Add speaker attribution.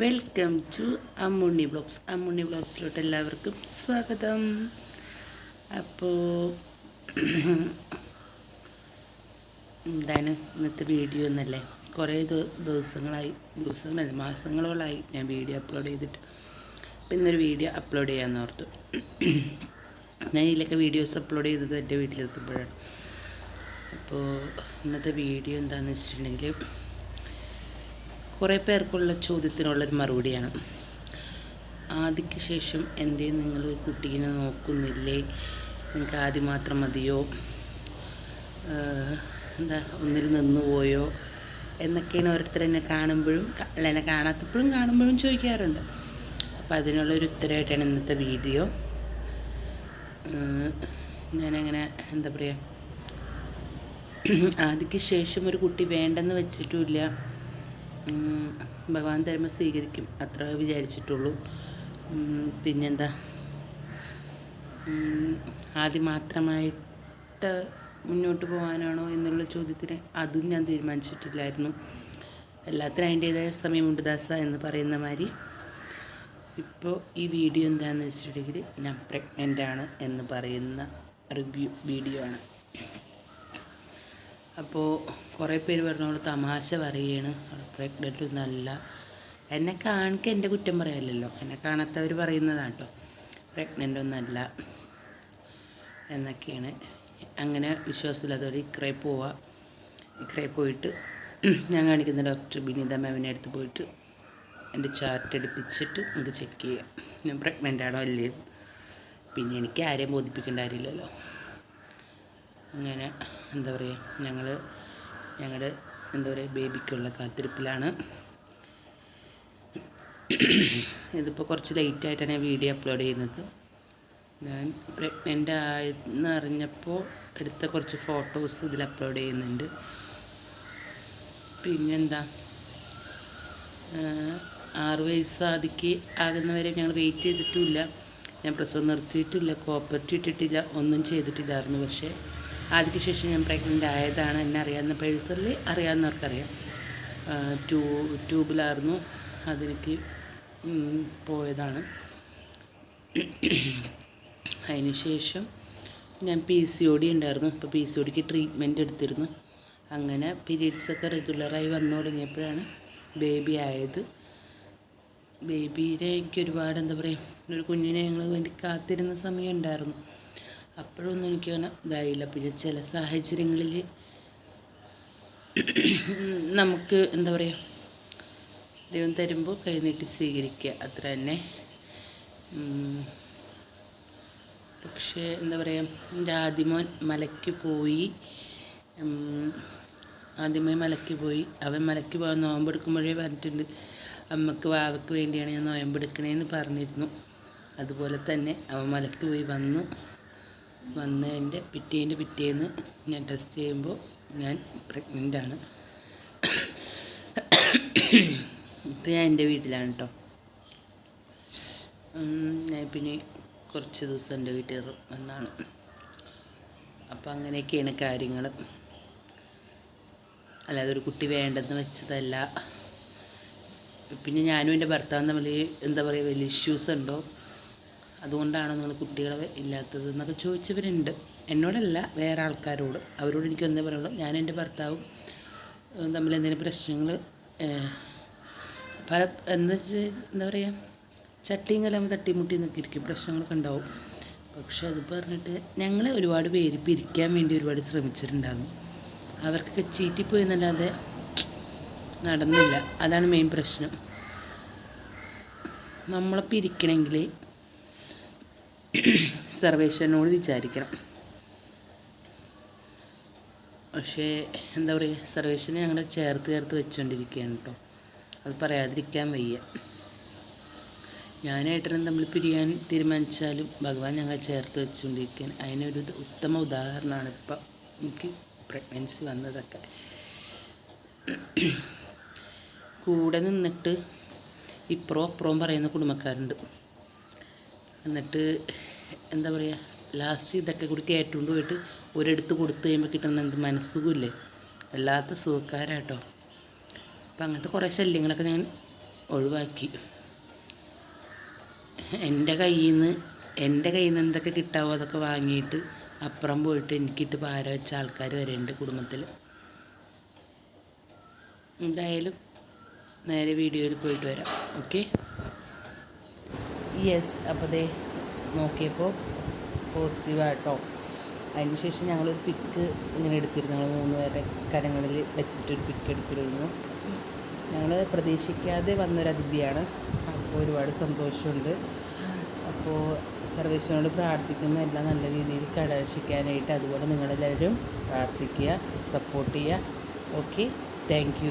Speaker 1: Welcome to Ammunni blogs Ammunni ബ്ലോഗ്സിലോട്ട് എല്ലാവർക്കും സ്വാഗതം. അപ്പോൾ എന്താണ് ഇന്നത്തെ വീഡിയോ എന്നല്ലേ? കുറേ ദിവസങ്ങളായി ദിവസങ്ങളല്ല മാസങ്ങളോളായി ഞാൻ വീഡിയോ അപ്ലോഡ് ചെയ്തിട്ട്. അപ്പം ഇന്നൊരു വീഡിയോ അപ്ലോഡ് ചെയ്യാമെന്ന് ഓർത്തു. ഞാൻ ഇതിലൊക്കെ വീഡിയോസ് അപ്ലോഡ് ചെയ്തത് എന്റെ വീട്ടിലെത്തുമ്പോഴാണ്. അപ്പോൾ ഇന്നത്തെ വീഡിയോ എന്താണെന്ന് വെച്ചിട്ടുണ്ടെങ്കിൽ കുറേ പേർക്കുള്ള ചോദ്യത്തിനുള്ളൊരു മറുപടിയാണ്. ആദ്യക്ക് ശേഷം എന്തേ നിങ്ങൾ കുട്ടീനെ നോക്കുന്നില്ലേ? നിങ്ങൾക്ക് ആദ്യം മാത്രം മതിയോ? എന്താ ഒന്നിൽ നിന്ന് പോയോ? എന്നൊക്കെയാണ് ഓരോരുത്തർ എന്നെ കാണുമ്പോഴും അല്ല എന്നെ കാണാത്തപ്പോഴും കാണുമ്പോഴും ചോദിക്കാറുണ്ട്. അപ്പം അതിനുള്ളൊരു ഉത്തരമായിട്ടാണ് ഇന്നത്തെ വീഡിയോ. ഞാനങ്ങനെ എന്താ പറയുക ആദ്യക്ക് ശേഷം ഒരു കുട്ടി വേണ്ടെന്ന് വെച്ചിട്ടുമില്ല ഭഗവാൻ തരുമ്പോൾ സ്വീകരിക്കും അത്ര വിചാരിച്ചിട്ടുള്ളൂ. പിന്നെന്താ? ആദ്യം മാത്രമായിട്ട് മുന്നോട്ട് പോകാനാണോ എന്നുള്ള ചോദ്യത്തിന് അതും ഞാൻ തീരുമാനിച്ചിട്ടില്ലായിരുന്നു. എല്ലാത്തിനും അതിന്റേതായ സമയമുണ്ട് ദാസ എന്ന് പറയുന്ന മാതിരി. ഇപ്പോൾ ഈ വീഡിയോ എന്താണെന്ന് വെച്ചിട്ടുണ്ടെങ്കിൽ ഞാൻ പ്രഗ്നന്റ് ആണ് എന്ന് പറയുന്ന റിവ്യൂ വീഡിയോ ആണ്. അപ്പോൾ കുറേ പേര് പറഞ്ഞോളൂ തമാശ പറയുകയാണ്. പ്രഗ്നന്റ് ഒന്നല്ല എന്നെ കാണിക്ക എന്റെ കുറ്റം പറയാമല്ലോ എന്നെ കാണാത്തവർ പറയുന്നതാണ് കേട്ടോ പ്രഗ്നന്റ് ഒന്നല്ല എന്നൊക്കെയാണ്. അങ്ങനെ വിശ്വാസമില്ലാത്തവർ ഇക്രേ പോവുക ഇക്രേ പോയിട്ട് ഞാൻ കാണിക്കുന്ന ഡോക്ടർ ബിനിത മാമിനെ അടുത്ത് പോയിട്ട് എന്റെ ചാർട്ട് എടുപ്പിച്ചിട്ട് നമുക്ക് ചെക്ക് ചെയ്യാം. ഞാൻ പ്രഗ്നന്റ് ആണോ അല്ലേ പിന്നെ എനിക്ക് ആരെയും ബോധിപ്പിക്കേണ്ട കാര്യമില്ലല്ലോ. അങ്ങനെ എന്താ പറയുക ഞങ്ങൾ ഞങ്ങളുടെ എന്താ പറയുക ബേബിക്കുള്ള കാത്തിരിപ്പിലാണ്. ഇതിപ്പോൾ കുറച്ച് ലേറ്റായിട്ടാണ് ഞാൻ വീഡിയോ അപ്ലോഡ് ചെയ്യുന്നത്. ഞാൻ പ്രഗ്നന്റ് ആയെന്ന് അറിഞ്ഞപ്പോൾ എടുത്ത കുറച്ച് ഫോട്ടോസ് ഇതിൽ അപ്ലോഡ് ചെയ്യുന്നുണ്ട്. പിന്നെന്താ? ആറ് വയസ്സ് ആദിക്ക് ആകുന്നവരെ ഞങ്ങൾ വെയിറ്റ് ചെയ്തിട്ടുമില്ല ഞാൻ പ്രസവം നിർത്തിയിട്ടില്ല കോപ്പറേറ്റ് ഇട്ടിട്ടില്ല ഒന്നും ചെയ്തിട്ടില്ലായിരുന്നു. പക്ഷേ ആദ്യക്ക് ശേഷം ഞാൻ പ്രഗ്നന്റ് ആയതാണ് എന്നെ അറിയാവുന്ന പേഴ്സണലി അറിയാവുന്നവർക്കറിയാം. ട്യൂ ട്യൂബിലായിരുന്നു അതിലേക്ക് പോയതാണ്. അതിന് ശേഷം ഞാൻ പി സി ഒ ഡി ഉണ്ടായിരുന്നു. അപ്പോൾ പി സി ഒ ഡിക്ക് ട്രീറ്റ്മെന്റ് എടുത്തിരുന്നു. അങ്ങനെ പീരീഡ്സൊക്കെ റെഗുലറായി വന്നു തുടങ്ങിയപ്പോഴാണ് ബേബി ആയത്. ബേബീനെ എനിക്ക് ഒരുപാട് എന്താ പറയുക ഒരു കുഞ്ഞിനെ ഞങ്ങൾ വേണ്ടി കാത്തിരുന്ന സമയം ഉണ്ടായിരുന്നു. അപ്പോഴൊന്നും എനിക്ക് അങ്ങനെ ഇതായില്ല. പിന്നെ ചില സാഹചര്യങ്ങളിൽ നമുക്ക് എന്താ പറയുക ദൈവം തരുമ്പോൾ കൈനീട്ടി സ്വീകരിക്കുക. അത്ര തന്നെ. പക്ഷേ എന്താ പറയുക എന്റെ ആദ്യമോൻ മലയ്ക്ക് പോയി. ആദ്യമേ മലയ്ക്ക് പോയി. അവൻ മലയ്ക്ക് പോകാൻ നോമ്പെടുക്കുമ്പോഴേ പറഞ്ഞിട്ടുണ്ട് അമ്മയ്ക്ക് വാവയ്ക്ക് വേണ്ടിയാണ് ഞാൻ നോയമ്പെടുക്കണേന്ന് പറഞ്ഞിരുന്നു. അതുപോലെ തന്നെ അവൻ മലയ്ക്ക് പോയി വന്നു. വന്നതിന്റെ പിറ്റേന്റെ പിറ്റേന്ന് ഞാൻ ടെസ്റ്റ് ചെയ്യുമ്പോൾ ഞാൻ പ്രഗ്നന്റ് ആണ്. ഇപ്പം ഞാൻ എന്റെ വീട്ടിലാണ് കേട്ടോ ഞാൻ പിന്നെ കുറച്ച് ദിവസം എന്റെ വീട്ടിൽ വന്നാണ്. അപ്പം അങ്ങനെയൊക്കെയാണ് കാര്യങ്ങൾ. അല്ലാതെ ഒരു കുട്ടി വേണ്ടെന്ന് വെച്ചതല്ല. പിന്നെ ഞാനും എന്റെ ഭർത്താവും തമ്മിൽ എന്താ പറയുക വലിയ ഇഷ്യൂസ് ഉണ്ടോ? അതുകൊണ്ടാണോ നിങ്ങൾ കുട്ടികളെ ഇല്ലാത്തത് എന്നൊക്കെ ചോദിച്ചവരുണ്ട്. എന്നോടല്ല വേറെ ആൾക്കാരോട്. അവരോട് എനിക്ക് ഒന്നേ പറയുള്ളൂ ഞാൻ എന്റെ ഭർത്താവും തമ്മിൽ എന്തെങ്കിലും പ്രശ്നങ്ങൾ പല എന്താ എന്താ പറയുക ചട്ടിയും കലാകുമ്പോൾ തട്ടിമുട്ടി എന്നൊക്കെ ഇരിക്കും. പ്രശ്നങ്ങളൊക്കെ ഉണ്ടാവും. പക്ഷെ അത് പറഞ്ഞിട്ട് ഞങ്ങൾ ഒരുപാട് പേര് പിരിക്കാൻ വേണ്ടി ഒരുപാട് ശ്രമിച്ചിട്ടുണ്ടായിരുന്നു. അവർക്കൊക്കെ ചീറ്റിപ്പോയി എന്നല്ലാതെ നടന്നില്ല. അതാണ് മെയിൻ പ്രശ്നം. നമ്മളെ പിരിക്കണമെങ്കിൽ സർവേശ്വരനോട് വിചാരിക്കണം. പക്ഷേ എന്താ പറയുക സർവേശ്വരനെ ഞങ്ങൾ ചേർത്ത് ചേർത്ത് വെച്ചുകൊണ്ടിരിക്കുകയാണ് കേട്ടോ അത് പറയാതിരിക്കാൻ വയ്യ. ഞാനേട്ടനും തമ്മിൽ പിരിയാൻ തീരുമാനിച്ചാലും ഭഗവാൻ ഞങ്ങൾ ചേർത്ത് വെച്ചുകൊണ്ടിരിക്കുകയാണ് അതിനൊരു ഉത്തമ ഉദാഹരണമാണ് ഇപ്പം എനിക്ക് പ്രഗ്നൻസി വന്നതൊക്കെ. കൂടെ നിന്നിട്ട് ഇപ്പുറം അപ്പുറവും പറയുന്ന കുടുംബക്കാരുണ്ട്. എന്നിട്ട് എന്താ പറയുക ലാസ്റ്റ് ഇതൊക്കെ കൂടി കയറ്റുകൊണ്ട് പോയിട്ട് ഒരിടത്ത് കൊടുത്തു കഴിയുമ്പോൾ കിട്ടുന്ന എന്ത് മനസ്സുഖമില്ലേ? വല്ലാത്ത സുഖക്കാരാട്ടോ. അപ്പം അങ്ങനത്തെ കുറേ ശല്യങ്ങളൊക്കെ ഞാൻ ഒഴിവാക്കി. എന്റെ കയ്യിൽ നിന്ന് എന്റെ കയ്യിൽ നിന്ന് എന്തൊക്കെ കിട്ടാവോ അതൊക്കെ വാങ്ങിയിട്ട് അപ്പുറം പോയിട്ട് എനിക്കിട്ട് പാര വെച്ച ആൾക്കാർ വരെയുണ്ട് കുടുംബത്തിൽ എന്തായാലും നേരെ വീഡിയോയിൽ പോയിട്ട് വരാം. ഓക്കെ? യെസ് അപ്പോൾ ദേ നോക്കിയപ്പോൾ പോസിറ്റീവായിട്ടോ അതിനുശേഷം ഞങ്ങളൊരു പിക്ക് ഇങ്ങനെ എടുത്തിരുന്നു. ഞങ്ങൾ മൂന്ന് പേരുടെ കരങ്ങളിൽ വെച്ചിട്ടൊരു പിക്ക് എടുത്തിരുന്നു. ഞങ്ങൾ പ്രതീക്ഷിക്കാതെ വന്നൊരു അതിഥിയാണ്. അപ്പോൾ ഒരുപാട് സന്തോഷമുണ്ട്. അപ്പോൾ സർവേശ്വരനോട് പ്രാർത്ഥിക്കുന്ന എല്ലാം നല്ല രീതിയിൽ കടാക്ഷിക്കാനായിട്ട് അതുപോലെ നിങ്ങളെല്ലാവരും പ്രാർത്ഥിക്കുക സപ്പോർട്ട് ചെയ്യുക. Okay thank